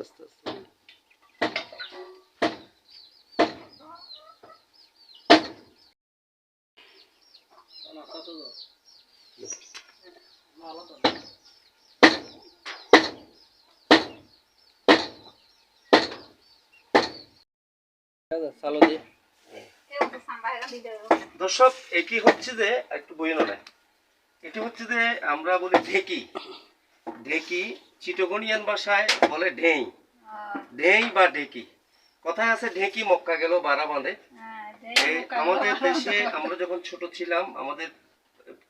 আস্তে আস্তে দর্শক এটি হচ্ছে যে, একটু বই না এটি হচ্ছে যে, আমরা বলি ঢেকি। ঢেকি চিটগনিয়ান ভাষায় বলে ঢেই। ঢেই বা ঢেকি। কথায় আছে ঢেকি মক্কা গেল বারা বাঁধে। আমাদের দেশে আমরা যখন ছোট ছিলাম আমাদের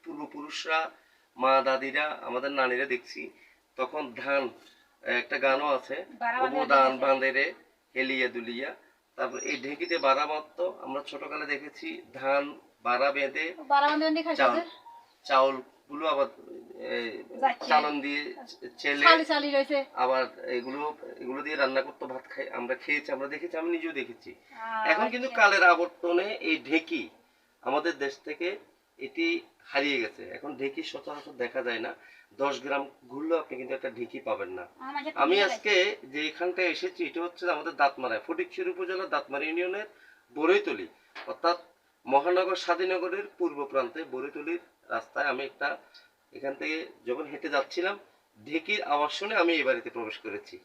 পূর্বপুরুষরা মা দাদিরা আমাদের নানিরা দেখছি তখন ধান একটা গানও আছে বারা ওবো ধান দিয়েছে। বাঁধে রে হেলিয়া দুলিয়া। তারপর এই ঢেকিতে বারা বাঁধতো আমরা ছোটকালে দেখেছি ধান বারা বেঁধে চাউল চাউল গুলো আবার চালন দিয়ে চেলে চালি চালি রয়েছে। আবার এগুলো এগুলো দিয়ে রান্না করতে ভাত খাই আমরা খেয়েছি আমরা দেখেছি আমি নিজেও দেখেছি। এখন কিন্তু কালের আবর্তনে এই ঢেকি আমাদের দেশ থেকে এটি হারিয়ে গেছে। এখন ঢেকি সচরাচর দেখা যায় না। দশ গ্রাম ঘুরলেও আপনি কিন্তু একটা ঢেকি পাবেন না। আমি আজকে যে এখানটায় এসেছি এটা হচ্ছে আমাদের দাঁতমারায় ফটিকশির উপজেলার দাঁতমারা ইউনিয়নের বরৈতলি অর্থাৎ মহানগর স্বাধীনগরের পূর্ব প্রান্তে বরৈতলির রাস্তায় আমি একটা এখান থেকে যখন হেঁটে যাচ্ছিলাম ঢেকির আওয়াজ শুনে আমি এই বাড়িতে প্রবেশ করেছি।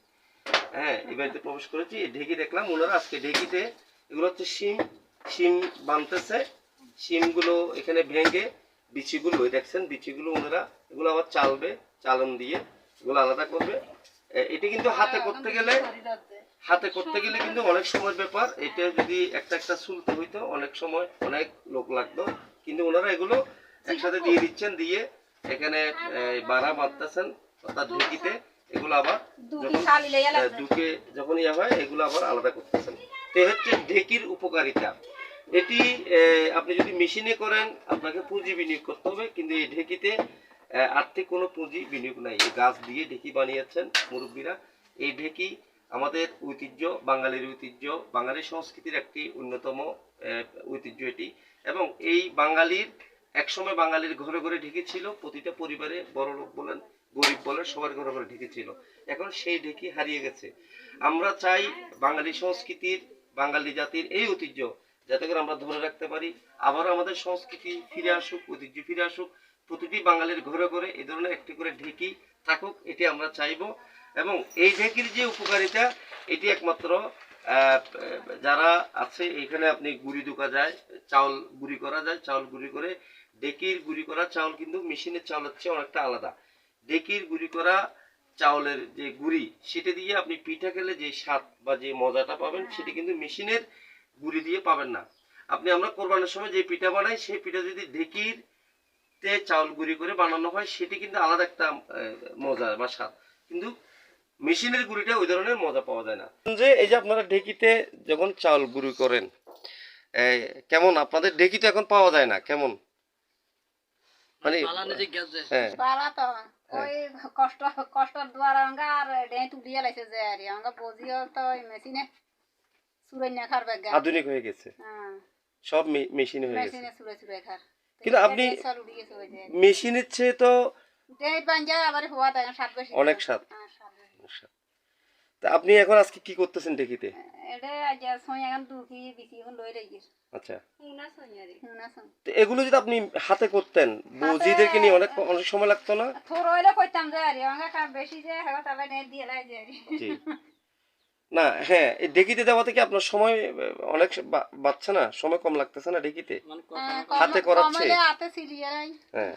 হ্যাঁ এই বাড়িতে প্রবেশ করেছি এই ঢেকি দেখলাম ওনারা আজকে ঢেকিতে এগুলো হচ্ছে শিম শিম বানতেছে শিমগুলো এখানে ভেঙে বিচিগুলো দেখছেন বিচিগুলো ওনারা এগুলো আবার চালবে চালন দিয়ে এগুলো আলাদা করবে। এটি কিন্তু হাতে করতে গেলে হাতে করতে গেলে কিন্তু অনেক সময় ব্যাপার এটা যদি একটা একটা সুলতে হইতো অনেক সময় অনেক লোক লাগতো কিন্তু ওনারা এগুলো একসাথে দিয়ে দিচ্ছেন দিয়ে এখানে বাড়া বাঁধতেছেন অর্থাৎ ঢেকিতে এগুলো আবার দুটি যখন ইয়া হয় এগুলো আবার আলাদা করতেছেন। তো হচ্ছে ঢেকির উপকারিতা। এটি আপনি যদি মেশিনে করেন আপনাকে পুঁজি বিনিয়োগ করতে হবে কিন্তু এই ঢেকিতে আর্থিক কোনো পুঁজি বিনিয়োগ নাই। এই গাছ দিয়ে ঢেকি বানিয়েছেন মুরব্বীরা। এই ঢেকি আমাদের ঐতিহ্য বাঙালির ঐতিহ্য বাঙালি সংস্কৃতির একটি অন্যতম ঐতিহ্য এটি। এবং এই বাঙালির একসময় বাঙালির ঘরে ঘরে ঢেকি ছিল, প্রতিটা পরিবারে বড় লোক বলেন, গরিব বলেন, সবার ঘরে ঘরে ঢেকি ছিল। এখন সেই ঢেকি হারিয়ে গেছে। আমরা চাই বাঙালি সংস্কৃতির, বাঙালি জাতির এই ঐতিহ্য যাতে করে আমরা ধরে রাখতে পারি। আবার আমাদের সংস্কৃতি ফিরে আসুক, ঐতিহ্য ফিরে আসুক। প্রতিটি বাঙালির ঘরে ঘরে এই ধরনের একটি করে ঢেকি থাকুক, এটি আমরা চাইব। এবং এই ঢেকির যে উপকারিতা, এটি একমাত্র যারা আছে, এখানে আপনি গুড়ি দুকা যায়, চাউল গুড়ি করা যায়, চাউল গুড়ি করে ডেকির গুড়ি করা চাউল কিন্তু মেশিনের চাউলের চেয়ে অনেকটা আলাদা। ডেকির গুড়ি করা চাউলের যে গুড়ি, সেটা দিয়ে আপনি পিঠা খেলে যে স্বাদ বা যে মজাটা পাবেন, সেটি কিন্তু মেশিনের গুড়ি দিয়ে পাবেন না। আপনি আমরা কোরবানের সময় যে পিঠা বানাই, সেই পিঠা যদি ঢেকির তে চাউল গুঁড়ি করে বানানো হয়, সেটি কিন্তু আলাদা একটা মজা বা স্বাদ। কিন্তু মেশিনের গুঁড়িটা ওই ধরনের মজা পাওয়া যায় না। যে এই যে আপনারা ঢেকিতে যখন চাউল গুঁড়ি করেন কেমন? আপনাদের ঢেকি এখন পাওয়া যায় না, কেমন? মানে হ্যাঁ। বালা তো ওই কষ্ট কষ্ট দ্বারা আর ডেঁ তুলিয়া লাইছে যে আর অঙ্গা বজিও তো মেশিনে সুরই খার বেগা। আধুনিক হয়ে গেছে। সব মেশিন হয়ে গেছে। মেশিনে খার। কিন্তু আপনি- মেশিনের চেয়ে তো ডেঁ পাঞ্জা আবার হওয়া তাই সাত বেশি অনেক স্বাদ। হ্যাঁ। তা আপনি এখন আজকে কি করতেছেন ঢেকিতে? আচ্ছা। তো এগুলো যদি আপনি হাতে করতেন বৌজিদেরকে নিয়ে অনেক অনেক সময় লাগতো না? হ্যাঁ এই ঢেকিতে দেওয়াতে কি আপনার সময় অনেক বাচ্চা না? সময় কম লাগতেছে না ঢেকিতে? হাতে করাচ্ছে? কমলে হাতে লাই হ্যাঁ।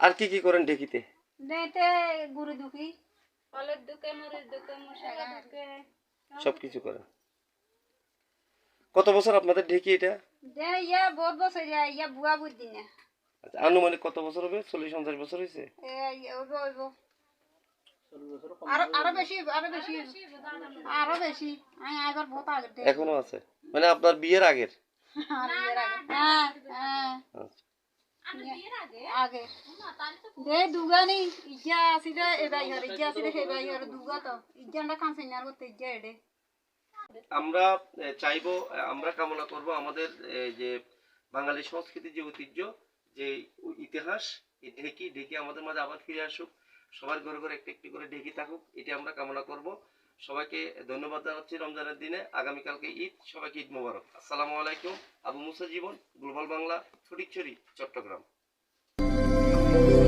আর কি কি করেন ঢেকিতে? নেটে গুরু দুকি ফলের দুকে মরিচ দুকে মশলা দুকে সবকিছু করেন কত বছর আপনাদের ঢেকি এটা? ইয়া বহুত বছর ইয়া ইয়া বুয়া বুদ্ধি না আচ্ছা আনুমানিক কত বছর হবে? চল্লিশ পঞ্চাশ বছর হয়েছে এ ওইব ওইব আরও আরও বেশি আরও বেশি আরও বেশি। আমি একবার বহুত আগে দেখি। এখনও আছে? মানে আপনার বিয়ের আগের? বিয়ের আগে। হ্যাঁ হ্যাঁ আচ্ছা। আগে। দে দুগানি ইজ্জা আসিলে এবাই হরে ইজ্জা আসিলে হেবাই হরে দুগা তো। ইজ্জাটা কাম সিনার করতে ইজ্জা এডে। আমরা চাইব আমরা কামনা করব আমাদের যে বাঙালি সংস্কৃতির যে ঐতিহ্য যে ইতিহাস এই ঢেকি ঢেকি আমাদের মাঝে আবার ফিরে আসুক। সবার ঘরে ঘরে একটি একটি করে ঢেকি থাকুক এটি আমরা কামনা করব। সবাইকে ধন্যবাদ জানাচ্ছি রমজানের দিনে। আগামীকালকে ঈদ সবাইকে ঈদ মোবারক। আসসালামু আলাইকুম Abu Musa Jibon global Bangla Fatikchhari Chattogram. Thank you.